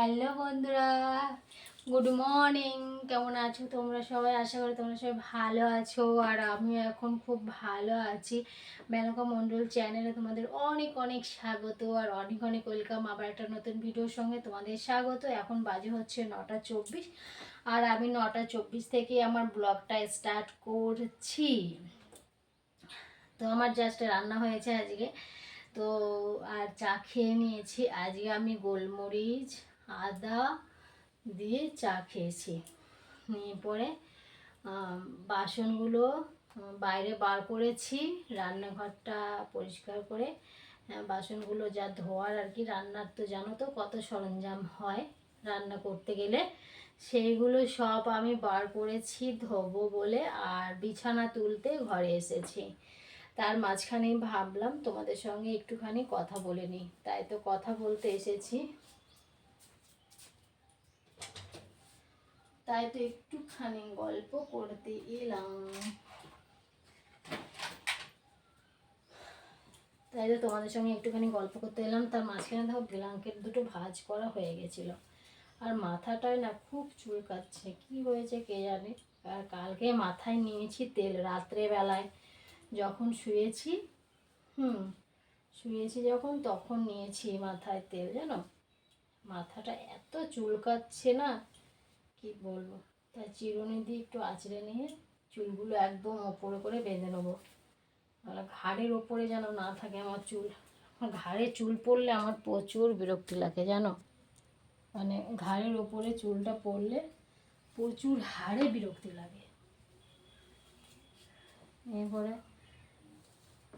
Hello বন্ধুরা, good morning. কেমন আছো তোমরা সবাই? আশা করি তোমরা সবাই ভালো আছো। আর আমিও এখন খুব ভালো আছি। মেনকা মণ্ডল চ্যানেলে তোমাদের অনেক অনেক স্বাগত। আর অনেক অনেক ওয়েলকাম। আবার একটা নতুন ভিডিওর সঙ্গে তোমাদের স্বাগত। এখন বাজে হচ্ছে নটা চব্বিশ। আর আমি নটা চব্বিশ থেকে আমার ব্লগটা স্টার্ট করছি। তো আমার জাস্ট রান্না হয়েছে আজকে। তো আর চা খেয়ে নিয়েছি। আজকে আমি গোলমরিচ আদা দিয়ে চা খেয়েছি। নিয়ে পরে বাসনগুলো বাইরে বার করেছি, রান্নাঘরটা পরিষ্কার করে বাসনগুলো যা ধোয়ার আর কি রান্নার তো জানো তো কত সরঞ্জাম হয় রান্না করতে গেলে। সেইগুলো সব আমি বার করেছি ধোবো বলে আর বিছানা তুলতে ঘরে এসেছি। তার মাঝখানেই ভাবলাম তোমাদের সঙ্গে একটুখানি কথা বলে নিই। তাই তো কথা বলতে এসেছি। তাই তো একটুখানি গল্প করতে এলাম। তাই তো তোমাদের সঙ্গে একটুখানি গল্প করতে এলাম। তার মাঝখানে দেখো ব্ল্যাঙ্কেট দুটো ভাজ করা হয়ে গেছিল। আর মাথাটায় না খুব চুলকাচ্ছে। কি হয়েছে কে জানে? আর কালকে মাথায় নিয়েছি তেল রাত্রে বেলায় যখন শুয়েছি, হুম, শুয়েছি যখন তখন নিয়েছি মাথায় তেল, জানো? মাথাটা এত চুলকাচ্ছে না। কি বলব? তাই চিরুনি দিয়ে একটু আঁচড়ে নিয়ে চুলগুলো একদম ওপরে করে বেঁধে নেব। মানে ঘাড়ের ওপরে যেন না থাকে আমার চুল। আমার ঘাড়ে চুল পড়লে আমার প্রচুর বিরক্তি লাগে, জানো? মানে ঘাড়ের ওপরে চুলটা পড়লে প্রচুর হাড়ে বিরক্তি লাগে। এরপরে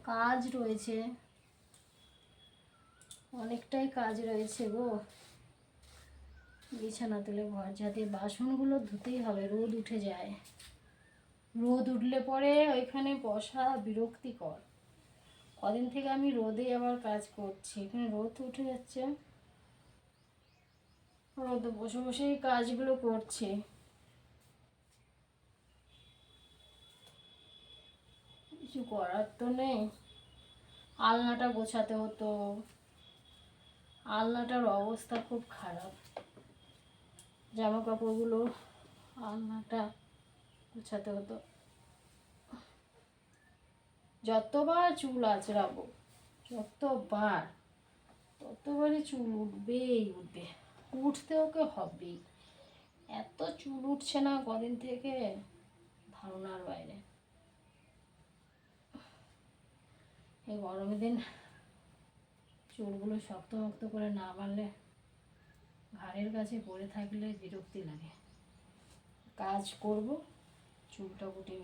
কাজ রয়েছে। অনেকটাই কাজ রয়েছে গো। বিছানা তুলে ঘর যাতে বাসনগুলো ধুতেই হবে, রোদ উঠে যায়। রোদ উঠলে পরে ওইখানে বসা বিরক্তিকর। কদিন থেকে আমি রোদে আবার কাজ করছি, এখানে রোদ উঠে যাচ্ছে। রোদে বসে বসেই কাজগুলো করছে। কিছু করার তো নেই। আলনাটা গোছাতে হতো। আলনাটার অবস্থা খুব খারাপ। জামা কাপড়গুলো আলনাটা গোছাতে হতো। যতবার চুল আঁচড়াবো, যতবার, ততবারই চুল উঠবেই উঠবে। উঠতে ওকে হবেই। এত চুল উঠছে না কদিন থেকে ধারণার বাইরে। এই গরমের দিন চুলগুলো শক্ত মক্ত করে না বাঁধলে ঘাড়ের কাছে পড়ে থাকলে বিরক্তি লাগে। কাজ করব, চুলটা গুটে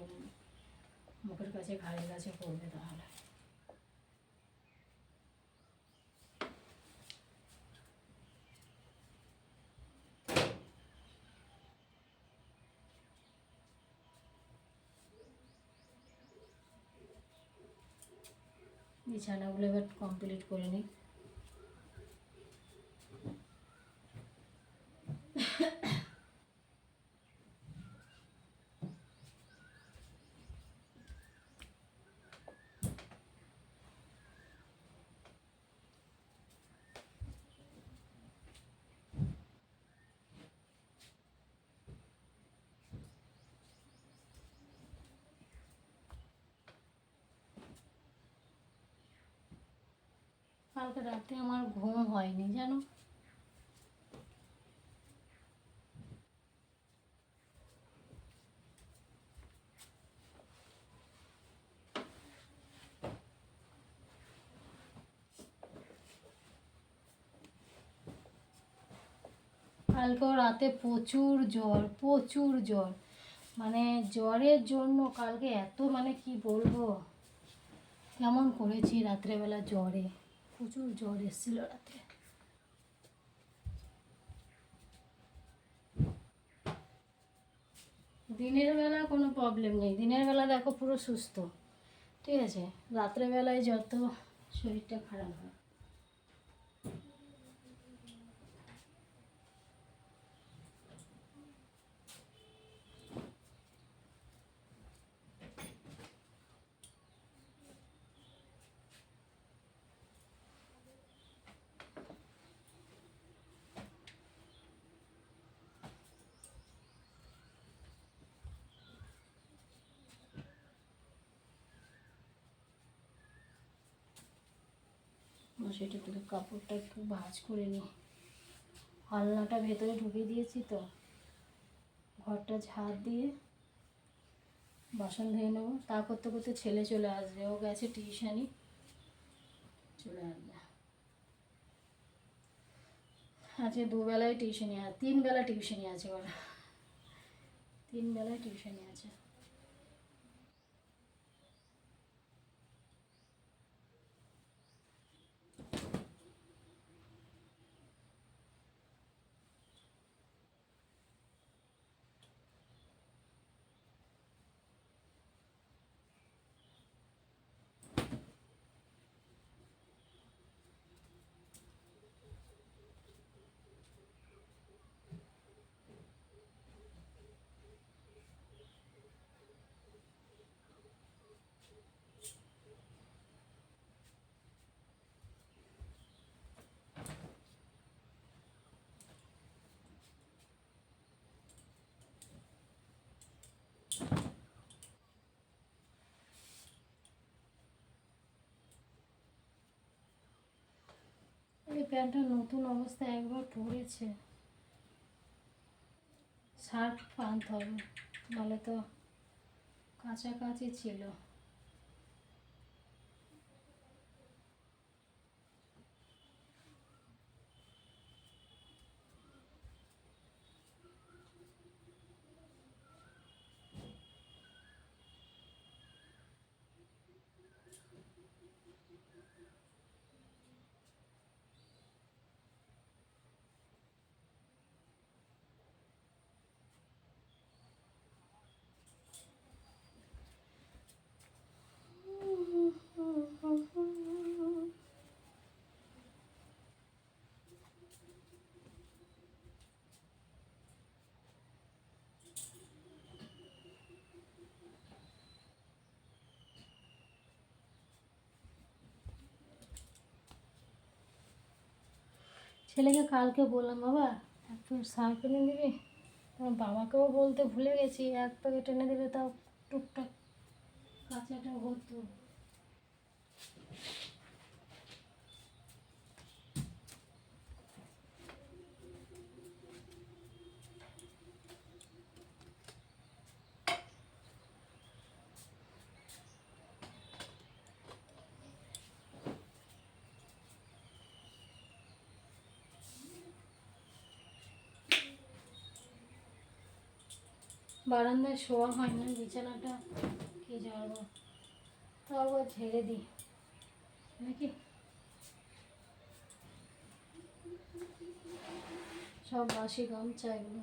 মুখের কাছে, ঘাড়ের কাছে পড়বে তাহলে। বিছানাগুলো এবার কমপ্লিট করে নিই। কালকে রাতে আমার ঘুম হয়নি, জানো? কালকেও রাতে প্রচুর জ্বর প্রচুর জ্বর। মানে জ্বরের জন্য কালকে এত মানে কি বলব? কেমন করেছি রাত্রেবেলা জ্বরে। প্রচুর জ্বর এসেছিল রাতে। দিনের বেলা কোনো প্রবলেম নেই। দিনের বেলা দেখো পুরো সুস্থ। ঠিক আছে? রাত্রেবেলায় যত শরীরটা খারাপ হয়। মশারিটা তুলে কাপড়টা একটু ভাজ করে নিই আলনাটা ভেতরে ঢুকে দিয়েছি তো। ঘরটা ঝাড় দিয়ে বাসন ধুয়ে নেব। তা করতে করতে ছেলে চলে আসবে। ও গেছে টিউশানি। চলে আসবে। আজকে দুবেলায় টিউশনি আছে তিন বেলা টিউশনি আছে ওরা। তিন বেলায় টিউশনি আছে। এই প্যান্টটা নতুন অবস্থায় একবার পরেছে। শার্ট আনতে হবে নাহলে তো কাছাকাছি ছিল। ছেলেকে কালকে বললাম, বাবা একটু শার্ট এনে দিবি তোমার বাবাকেও বলতে ভুলে গেছি, এক প্যাকেট এনে দিলে তাও টুকটাক কাঁচাটা হতো বারান্দায় শোয়া হয় না, বিছানাটা কি ঝাড়বো? তাও ঝেড়ে দিই। নাকি? সব বাসি গামছা এগুলো।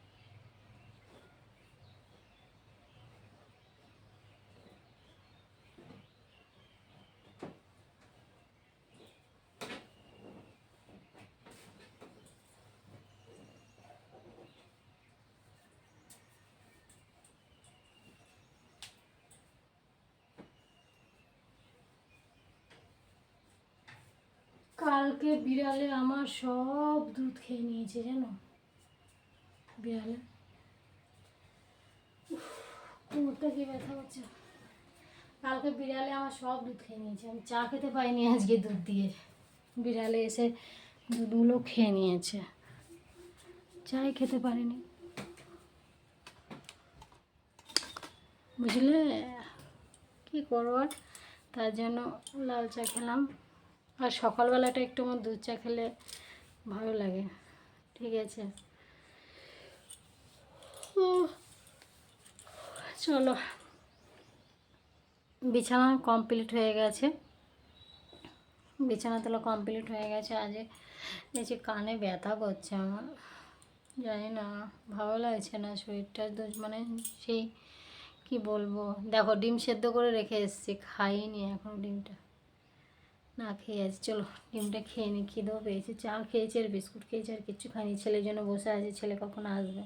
কালকে বিড়ালে আমার সব দুধ খেয়ে নিয়েছে, জানো? বিড়ালে। কোমরটা কি ব্যথা হচ্ছে কালকে বিড়ালে আমার সব দুধ খেয়ে নিয়েছে। আমি চা খেতে পাইনি আজকে দুধ দিয়ে। বিড়ালে এসে দুধগুলো খেয়ে নিয়েছে। চাই খেতে পারিনি। বুঝলে? কি করব আর? তার জন্য লাল চা খেলাম। আর সকালবেলাটা একটু আমার দুধ চা খেলে ভালো লাগে। ঠিক আছে? উহ, চলো। বিছানা কমপ্লিট হয়ে গেছে। বিছানা তোলা কমপ্লিট হয়ে গেছে। আজ দেখছি কানে ব্যথা করছে আমার। জানি না ভালো লাগছে না শরীরটা। মানে সেই কি বলব? দেখো ডিম সেদ্ধ করে রেখে এসেছি খাইনি এখন ডিমটা। না খেয়ে আছি। চলো, ডিমটা খেয়ে নিই খিদেও পেয়েছি। চা খেয়েছি আর বিস্কুট খেয়েছি আর কিচ্ছু খাইনি ছেলের জন্য বসে আছে, ছেলে কখন আসবে?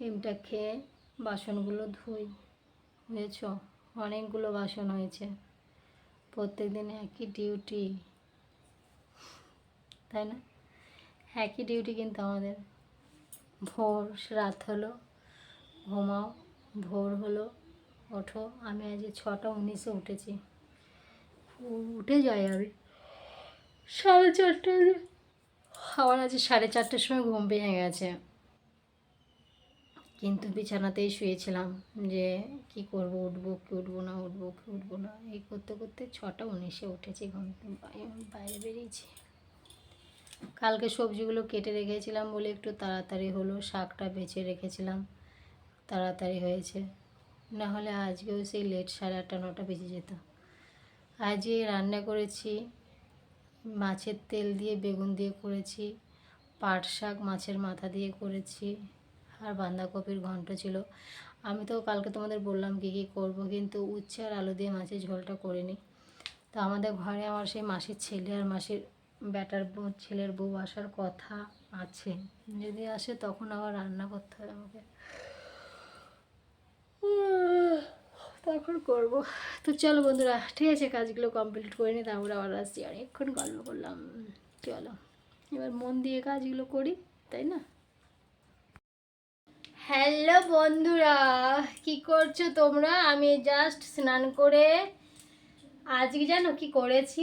ডিমটা খেয়ে বাসনগুলো ধুই। বুঝেছ? অনেকগুলো বাসন হয়েছে। প্রত্যেক দিন একই ডিউটি তাই না? একই ডিউটি কিন্তু আমাদের। ভোর, রাত হলো, ঘুমাও, ভোর হলো, ওঠো। আমি আজ ছটা উনিশে উঠেছি। উঠে যাই আমি সাড়ে চারটায় আবার আছে সাড়ে চারটের সময় ঘুম ভেঙে গেছে। কিন্তু বিছানাতেই শুয়েছিলাম যে কি করব, উঠবো, কি উঠবো না উঠবো, কি উঠবো না। এই করতে করতে ছটা উনিশে উঠেছি, ঘুম বাইরে বেরিয়েছি। কালকে সবজিগুলো কেটে রেখেছিলাম বলে একটু তাড়াতাড়ি হলো, শাকটা বেছে রেখেছিলাম, তাড়াতাড়ি হয়েছে। না হলে আজকেও সেই লেট সাড়ে আটটা, নটা বেজে যেত। আজকে রান্না করেছি। মাছের তেল দিয়ে, বেগুন দিয়ে করেছি। পাট শাক মাছের মাথা দিয়ে করেছি। আর বাঁধাকপির ঘন্ট ছিল। আমি তো কালকে তোমাদের বললাম কী কী করব, কিন্তু উচ্ছে আর আলু দিয়ে মাছের ঝোলটা করে করিনি। তো আমাদের ঘরে আমার সেই মাসির ছেলে আর মাসির ব্যাটার বউ, ছেলের বউ আসার কথা আছে। যদি আসে তখন আবার রান্না করতে হবে আমাকে। তখন করব। তো চলো বন্ধুরা, ঠিক আছে, কাজগুলো কমপ্লিট করে নিই তারপরে আবার আসছি। অনেকক্ষণ গল্প করলাম। চলো, এবার মন দিয়ে কাজগুলো করি, তাই না? হ্যালো বন্ধুরা, কি করছ তোমরা? আমি জাস্ট স্নান করে আজকে জানো কি করেছি?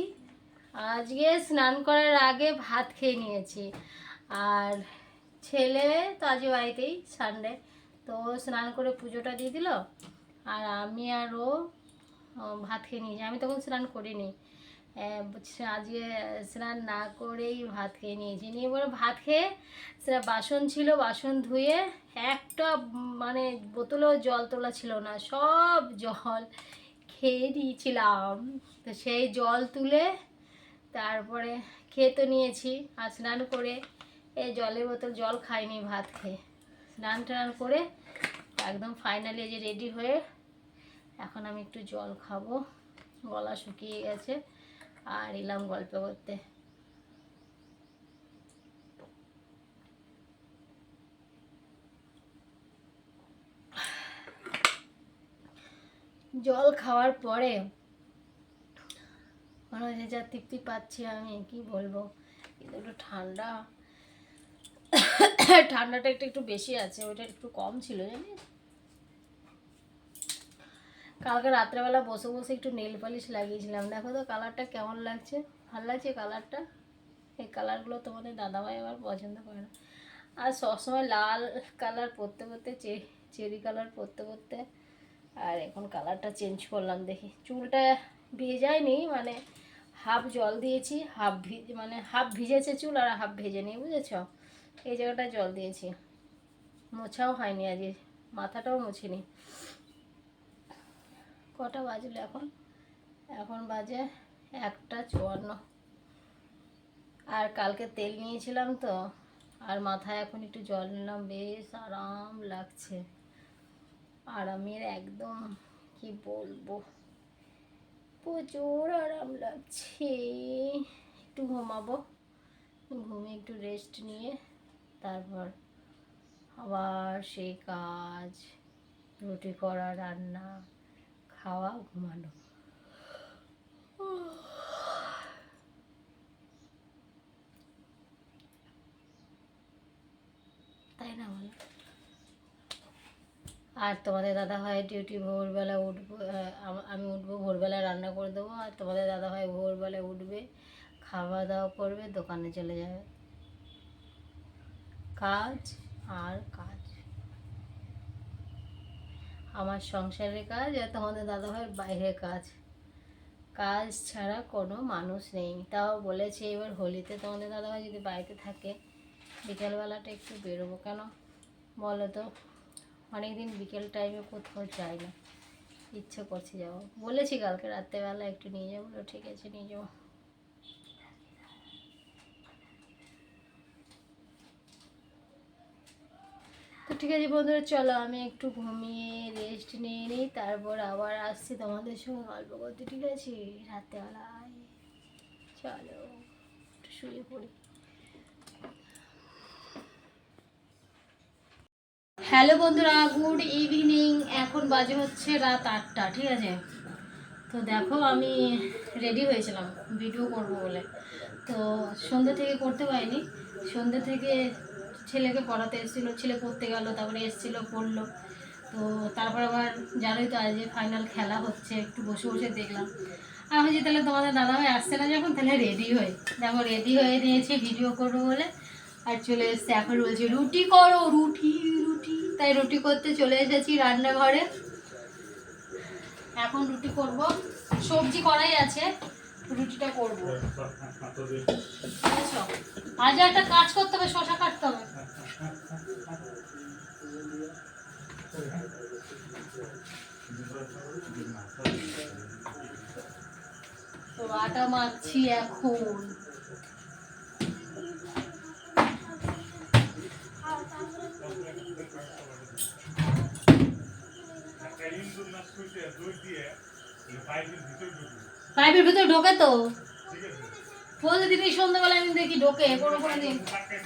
আজকে স্নান করার আগে ভাত খেয়ে নিয়েছি। আর ছেলে তো আজকে বাড়িতেই সানডে তো স্নান করে পুজোটা দিয়ে দিল। আর আমি আর ও ভাত খেয়ে নিয়েছি। আমি তখন স্নান করিনি। আজকে স্নান না করেই ভাত খেয়ে নিয়েছি। নিয়ে পরে ভাত খেয়ে সেটা বাসন ছিল, বাসন ধুয়ে একটা মানে বোতলেও জল তোলা ছিল না, সব জল খেয়ে দিয়েছিলাম তো সেই জল তুলে তারপরে খেয়ে তো নিয়েছি। আর স্নান করে এই জলের বোতল, জল খাইনি ভাত খেয়ে। স্নান টান করে একদম ফাইনালি যে রেডি হয়ে এখন আমি একটু জল খাব। গলা শুকিয়ে গেছে। আর এলাম গল্প করতে। জল খাওয়ার পরে মনে হচ্ছে যা তৃপ্তি পাচ্ছি আমি, কি বলব? কিন্তু একটু ঠান্ডা। ঠান্ডাটা একটু একটু বেশি আছে ওটা একটু কম ছিল, জানিস? কালকে রাত্রেবেলা বসে বসে একটু নেল পালিশ লাগিয়েছিলাম। দেখো তো কালারটা কেমন লাগছে? ভালো লাগছে কালারটা? এই কালারগুলো তোমাদের দাদাভাই আবার পছন্দ করে না। আর সবসময় লাল কালার পরতে পরতে চেরি কালার পরতে পরতে, আর এখন কালারটা চেঞ্জ করলাম দেখি। চুলটা ভেজায়নি মানে হাফ জল দিয়েছি হাফ ভিজে মানে হাফ ভিজেছে চুল আর হাফ ভেজে ভেজেনি, বুঝেছ? এই জায়গাটা জল দিয়েছি। মোছাও হয়নি আজকে, মাথাটাও মুছিনি। কটা বাজলো এখন? এখন বাজে একটা চুয়ান্ন। আর কালকে তেল নিয়েছিলাম তো, আর মাথায় এখন একটু জল নিলাম, বেশ আরাম লাগছে। আরামের একদম, কি বলব, প্রচুর আরাম লাগছে। একটু ঘুমাবো, ঘুমিয়ে একটু রেস্ট নিয়ে, তারপর আবার সেই কাজ, রুটি করা, রান্না। খাওয়া ঘুমানো। তাই না বলো? আর তোমাদের দাদা ভাই ডিউটি ভোরবেলা উঠবো আমি উঠবো ভোরবেলা রান্না করে দেবো, আর তোমাদের দাদা ভাই ভোরবেলা উঠবে খাওয়া দাওয়া করবে, দোকানে চলে যাবে। কাজ আর কাজ। আমার সংসারের কাজ আর তোমাদের দাদা ভাইয়ের বাইরের কাজ। কাজ ছাড়া কোনো মানুষ নেই। তাও বলেছে এবার হোলিতে তোমাদের দাদাভাই যদি বাড়িতে থাকে, বিকেলবেলাটা একটু বেরোবো কেন? বলো তো, অনেকদিন বিকেল টাইমে কোথাও যাই না ইচ্ছে করছে যাব। বলেছি কালকে রাত্রেবেলা একটু নিয়ে যাব। ঠিক আছে, নিয়ে যাব তো ঠিক আছে বন্ধুরা, চলো আমি একটু ঘুমিয়ে রেস্ট নিয়ে নিই, তারপর আবার আসছি তোমাদের সঙ্গে গল্প করতে, ঠিক আছে? রাত্রেবেলায়। চলো, একটু শুয়ে পড়ি। হ্যালো বন্ধুরা গুড ইভিনিং এখন বাজে হচ্ছে রাত আটটা, ঠিক আছে? তো দেখো, আমি রেডি হয়েছিলাম ভিডিও করব বলে। তো সন্ধ্যে থেকে করতে পারিনি। সন্ধ্যে থেকে ছেলেকে পড়াতে এসেছিল, ছেলে পড়তে গেল, তারপরে এসেছিল, পড়ল। তো তারপর আবার জানোই তো আজ ফাইনাল খেলা হচ্ছে, একটু বসে বসে দেখলাম। আমি ভাবছি তাহলে তোমাদের দাদাভাই আসছে না যখন? তাহলে রেডি হয়ে, দেখো রেডি হয়ে নিয়েছি ভিডিও করব বলে। আর চলে এসছে, এখন বলছে, রুটি করো, রুটি রুটি। তাই রুটি করতে চলে এসেছি রান্নাঘরে। এখন রুটি করব। সবজি করাই আছে। রুটিটা করব। বুঝেছ? আজ একটা কাজ করতে হবে শশা কাটতে হবে। তো আটা মাখছি এখন। পাইপের ভিতরে ঢোকে তো। দিদি সন্ধ্যাবেলা আমি দেখি ঢোকে কোনো কোনো দিন। আটা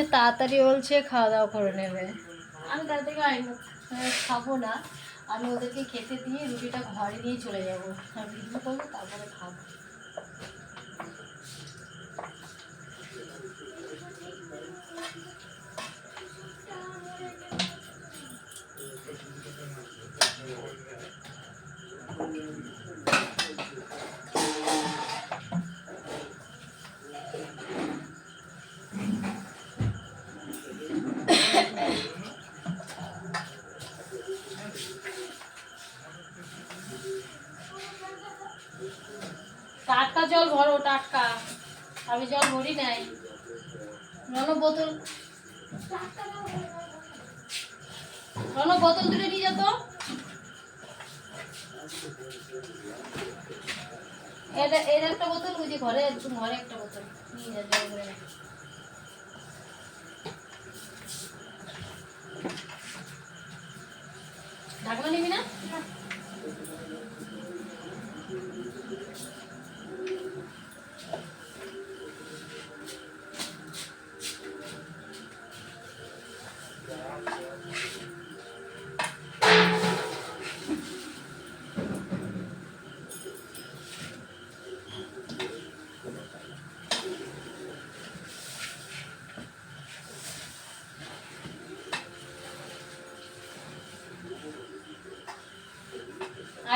আজকে তাড়াতাড়ি বলছে, খাওয়া দাওয়া করে নেবে। আমি তাড়াতাড়ি থেকে খাব না। আমি ওদেরকে খেতে দিয়ে রুটিটা ঘরে নিয়ে চলে যাব। ভিডিও করব, তারপরে খাব। ভরো টাটকা। আমি জল ভরি নাই। রণ বোতল। রণ বোতল তুলে নিয়ে যেত এর এর একটা বোতল বুঝি ঘরে ঘরে একটা বোতল। নিয়ে যা, জল ঢাকনা নিবি না?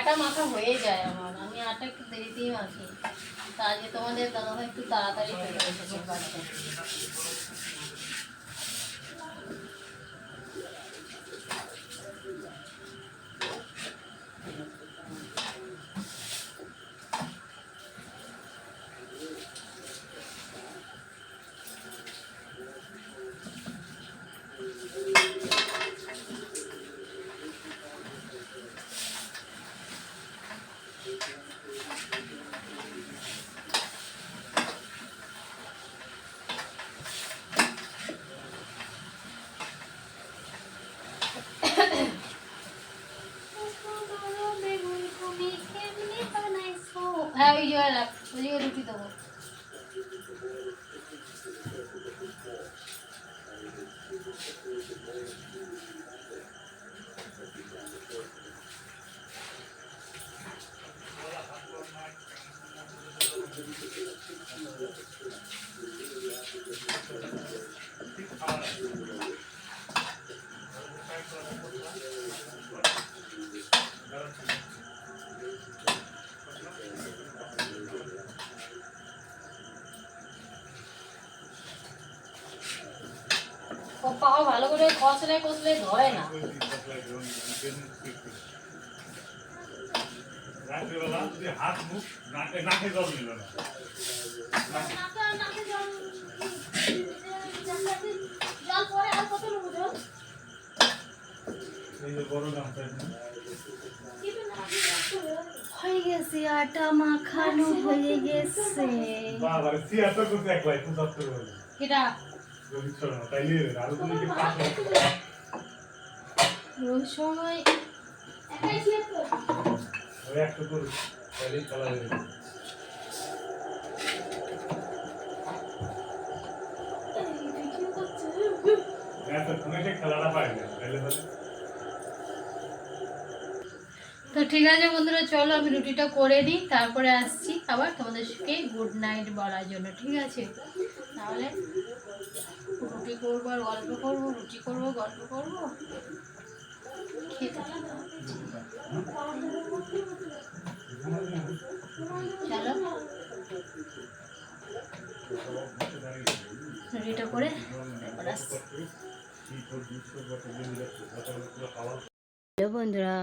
আটা মাখা হয়ে যায় আমার। আমি আটা একটু দেরিতেই মাখি। তা আজকে তোমাদের দাদাভাই একটু তাড়াতাড়ি চলে এসেছে বাড়িতে হ্যাঁ ওই জায়গায় রাখ ওই জায়গায় রুটি দেবো ও পাও ভালো করে কষলে কষলে ধরে না। রাত্রিবেলা হাত মুখ নাকে জল নিল না। এই যে বড় গামছা হয়ে গেছে আটা মাখানো হয়ে গেছে। বাবা রে করতে একলাই পঁচাত্তর বলে এটা? রোহিত শর্মা তাইলে আরও তুমি কি পাঁচ রোজ সময় ওই একশো করুক তাইলেই খেলা হয়ে যাবে। এতক্ষণে সে তো ঠিক আছে বন্ধুরা, চলো আমি রুটিটা করে দিই তারপরে আসছি আবার তোমাদেরকে গুড নাইট বলার জন্য, ঠিক আছে? তাহলে রুটি করব আর গল্প করব, রুটি করব, গল্প করব। খেতে চলো। রুটিটা করে আসছি। হ্যালো বন্ধুরা,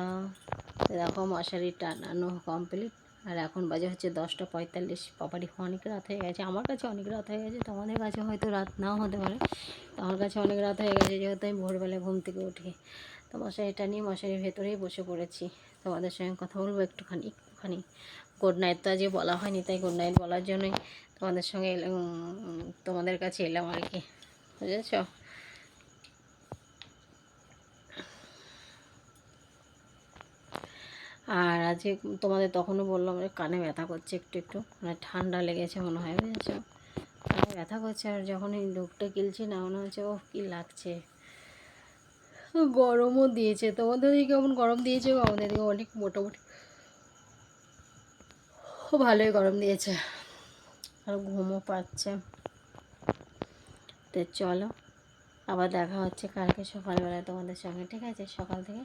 দেখো মশারি টানানো কমপ্লিট আর এখন বাজে হচ্ছে দশটা পঁয়তাল্লিশ। পাপারি অনেক রাত হয়ে গেছে। আমার কাছে অনেক রাত হয়ে গেছে। তোমাদের কাছে হয়তো রাত নাও হতে পারে। আমার কাছে অনেক রাত হয়ে গেছে যেহেতু আমি ভোরবেলায় ঘুম থেকে উঠি। তো মশারিটা নিয়ে মশারির ভেতরেই বসে পড়েছি। তোমাদের সঙ্গে কথা বলব একটুখানি একটুখানি। গুড নাইট তো আজকে বলা হয়নি, তাই গুড নাইট বলার জন্যই তোমাদের সঙ্গে এলাম তোমাদের কাছে এলাম আর কি। বুঝেছ? আর আজকে তোমাদের তখনও বললাম কানে ব্যথা করছে একটু একটু মানে ঠান্ডা লেগেছে মনে হয়, বুঝেছ? কানে ব্যথা করছে আর যখন এই লোকটা কিলছি না, মনে হচ্ছে ও কী লাগছে? গরমও দিয়েছে। তোমাদের দিকে কেমন গরম দিয়েছে? আমাদের দিকে অনেক মোটামুটি। খুব ভালোই গরম দিয়েছে। আর ঘুমও পাচ্ছে। তো চলো, আবার দেখা হচ্ছে কালকে সকালবেলায় তোমাদের সঙ্গে, ঠিক আছে? সকাল থেকে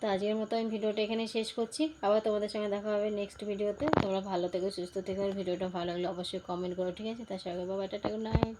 তো আজকের মতো আমি ভিডিওটা এখানে শেষ করছি। আবার তোমাদের সঙ্গে দেখা হবে নেক্সট ভিডিওতে তোমরা ভালো থেকো, সুস্থ থেকো। ভিডিওটা ভালো লাগলে অবশ্যই কমেন্ট করো, ঠিক আছে? তার সঙ্গে বাবা টাটা গুড নাইট